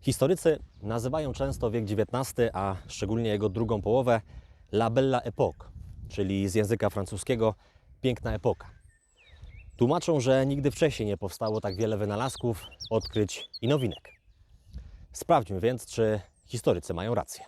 Historycy nazywają często wiek XIX, a szczególnie jego drugą połowę, La Belle Époque, czyli z języka francuskiego piękna epoka. Tłumaczą, że nigdy wcześniej nie powstało tak wiele wynalazków, odkryć i nowinek. Sprawdźmy więc, czy historycy mają rację.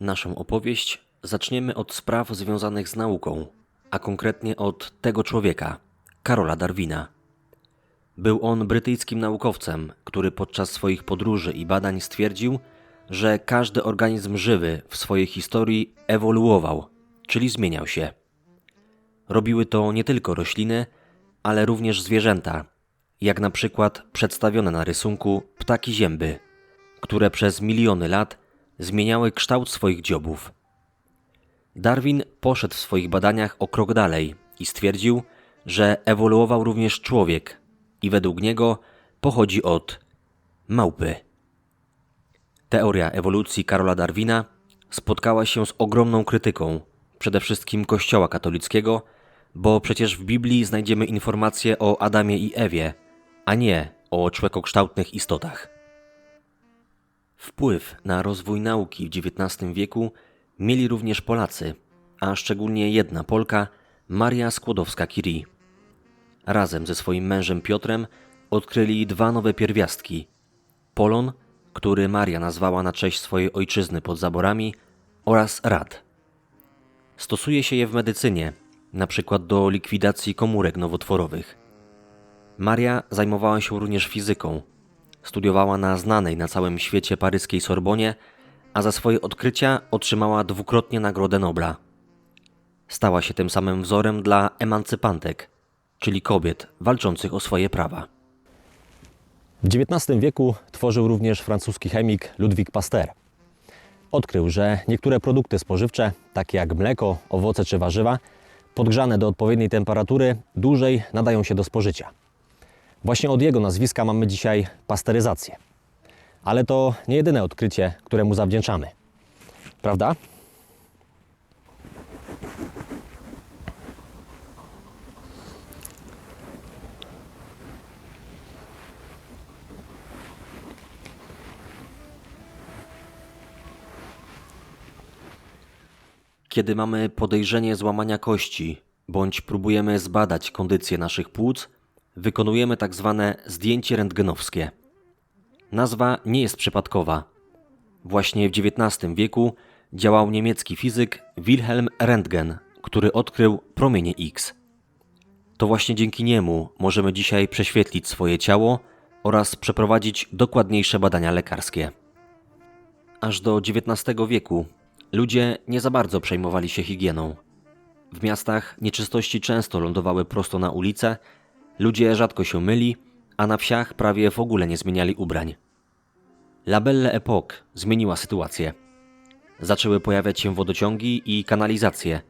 Naszą opowieść zaczniemy od spraw związanych z nauką, a konkretnie od tego człowieka, Karola Darwina. Był on brytyjskim naukowcem, który podczas swoich podróży i badań stwierdził, że każdy organizm żywy w swojej historii ewoluował, czyli zmieniał się. Robiły to nie tylko rośliny, ale również zwierzęta, jak na przykład przedstawione na rysunku ptaki zięby, które przez miliony lat zmieniały kształt swoich dziobów. Darwin poszedł w swoich badaniach o krok dalej i stwierdził, że ewoluował również człowiek i według niego pochodzi od małpy. Teoria ewolucji Karola Darwina spotkała się z ogromną krytyką, przede wszystkim Kościoła katolickiego, bo przecież w Biblii znajdziemy informacje o Adamie i Ewie, a nie o człekokształtnych istotach. Wpływ na rozwój nauki w XIX wieku mieli również Polacy, a szczególnie jedna Polka, Maria Skłodowska-Curie. Razem ze swoim mężem Piotrem odkryli dwa nowe pierwiastki: polon, który Maria nazwała na cześć swojej ojczyzny pod zaborami, oraz rad. Stosuje się je w medycynie, na przykład do likwidacji komórek nowotworowych. Maria zajmowała się również fizyką. Studiowała na znanej na całym świecie paryskiej Sorbonie, a za swoje odkrycia otrzymała dwukrotnie Nagrodę Nobla. Stała się tym samym wzorem dla emancypantek, czyli kobiet walczących o swoje prawa. W XIX wieku tworzył również francuski chemik Ludwik Pasteur. Odkrył, że niektóre produkty spożywcze, takie jak mleko, owoce czy warzywa, podgrzane do odpowiedniej temperatury, dłużej nadają się do spożycia. Właśnie od jego nazwiska mamy dzisiaj pasteryzację. Ale to nie jedyne odkrycie, któremu zawdzięczamy. Prawda? Kiedy mamy podejrzenie złamania kości bądź próbujemy zbadać kondycję naszych płuc, wykonujemy tak zwane zdjęcie rentgenowskie. Nazwa nie jest przypadkowa. Właśnie w XIX wieku działał niemiecki fizyk Wilhelm Röntgen, który odkrył promienie X. To właśnie dzięki niemu możemy dzisiaj prześwietlić swoje ciało oraz przeprowadzić dokładniejsze badania lekarskie. Aż do XIX wieku ludzie nie za bardzo przejmowali się higieną. W miastach nieczystości często lądowały prosto na ulice, ludzie rzadko się myli, a na wsiach prawie w ogóle nie zmieniali ubrań. La Belle Époque zmieniła sytuację. Zaczęły pojawiać się wodociągi i kanalizacje,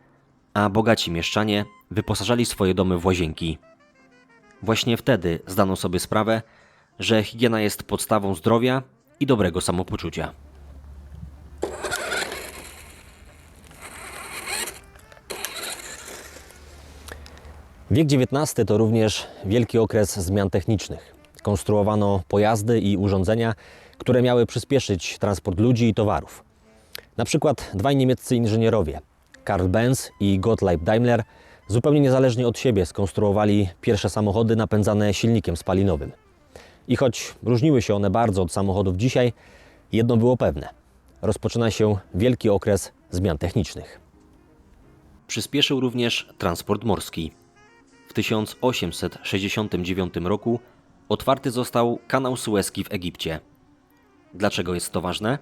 a bogaci mieszczanie wyposażali swoje domy w łazienki. Właśnie wtedy zdano sobie sprawę, że higiena jest podstawą zdrowia i dobrego samopoczucia. Wiek XIX to również wielki okres zmian technicznych. Konstruowano pojazdy i urządzenia, które miały przyspieszyć transport ludzi i towarów. Na przykład dwaj niemieccy inżynierowie, Karl Benz i Gottlieb Daimler, zupełnie niezależnie od siebie skonstruowali pierwsze samochody napędzane silnikiem spalinowym. I choć różniły się one bardzo od samochodów dzisiaj, jedno było pewne: rozpoczyna się wielki okres zmian technicznych. Przyspieszył również transport morski. W 1869 roku otwarty został kanał Suezki w Egipcie. Dlaczego jest to ważne?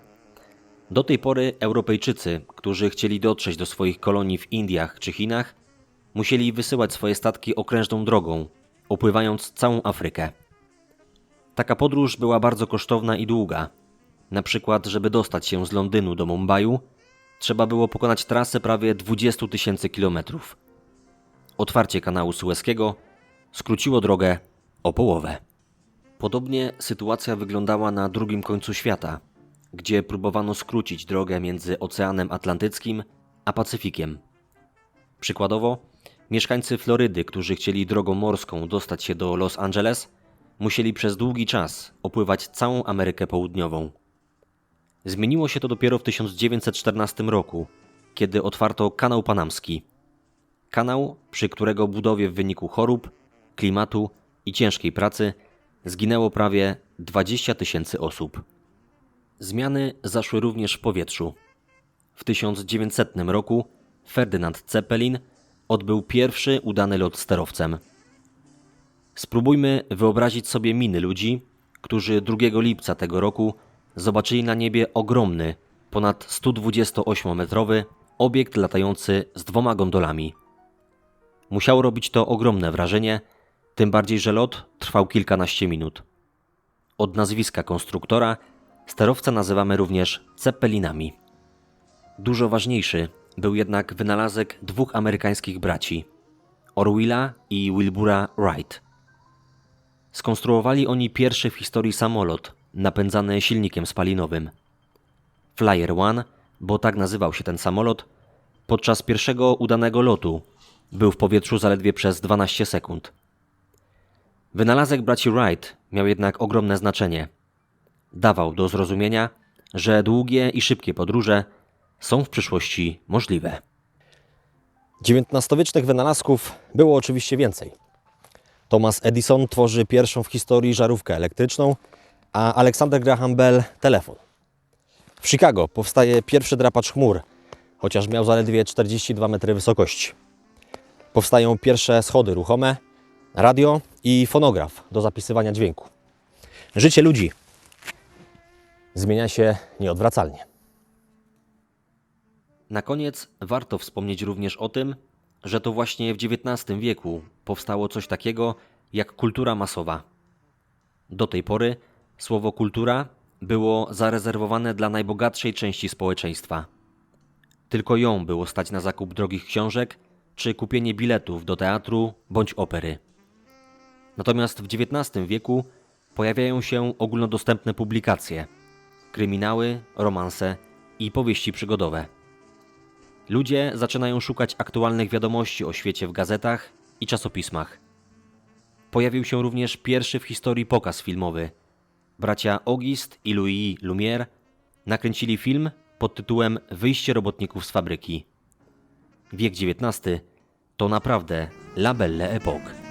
Do tej pory Europejczycy, którzy chcieli dotrzeć do swoich kolonii w Indiach czy Chinach, musieli wysyłać swoje statki okrężną drogą, opływając całą Afrykę. Taka podróż była bardzo kosztowna i długa. Na przykład, żeby dostać się z Londynu do Mumbaiu, trzeba było pokonać trasę prawie 20 000 tysięcy kilometrów. Otwarcie kanału Suezkiego skróciło drogę o połowę. Podobnie sytuacja wyglądała na drugim końcu świata, gdzie próbowano skrócić drogę między Oceanem Atlantyckim a Pacyfikiem. Przykładowo, mieszkańcy Florydy, którzy chcieli drogą morską dostać się do Los Angeles, musieli przez długi czas opływać całą Amerykę Południową. Zmieniło się to dopiero w 1914 roku, kiedy otwarto kanał panamski. Kanał, przy którego budowie w wyniku chorób, klimatu i ciężkiej pracy zginęło prawie 20 tysięcy osób. Zmiany zaszły również w powietrzu. W 1900 roku Ferdynand Zeppelin odbył pierwszy udany lot sterowcem. Spróbujmy wyobrazić sobie miny ludzi, którzy 2 lipca tego roku zobaczyli na niebie ogromny, ponad 128-metrowy obiekt latający z dwoma gondolami. Musiało robić to ogromne wrażenie, tym bardziej, że lot trwał kilkanaście minut. Od nazwiska konstruktora sterowca nazywamy również Zeppelinami. Dużo ważniejszy był jednak wynalazek dwóch amerykańskich braci Orwilla i Wilbura Wright. Skonstruowali oni pierwszy w historii samolot napędzany silnikiem spalinowym. Flyer One, bo tak nazywał się ten samolot, podczas pierwszego udanego lotu był w powietrzu zaledwie przez 12 sekund. Wynalazek braci Wright miał jednak ogromne znaczenie. Dawał do zrozumienia, że długie i szybkie podróże są w przyszłości możliwe. XIX-wiecznych wynalazków było oczywiście więcej. Thomas Edison tworzy pierwszą w historii żarówkę elektryczną, a Alexander Graham Bell telefon. W Chicago powstaje pierwszy drapacz chmur, chociaż miał zaledwie 42 metry wysokości. Powstają pierwsze schody ruchome, radio i fonograf do zapisywania dźwięku. Życie ludzi zmienia się nieodwracalnie. Na koniec warto wspomnieć również o tym, że to właśnie w XIX wieku powstało coś takiego jak kultura masowa. Do tej pory słowo kultura było zarezerwowane dla najbogatszej części społeczeństwa. Tylko ją było stać na zakup drogich książek czy kupienie biletów do teatru bądź opery. Natomiast w XIX wieku pojawiają się ogólnodostępne publikacje kryminały, romanse i powieści przygodowe. Ludzie zaczynają szukać aktualnych wiadomości o świecie w gazetach i czasopismach. Pojawił się również pierwszy w historii pokaz filmowy. Bracia Auguste i Louis Lumière nakręcili film pod tytułem Wyjście robotników z fabryki. Wiek XIX to naprawdę la belle époque.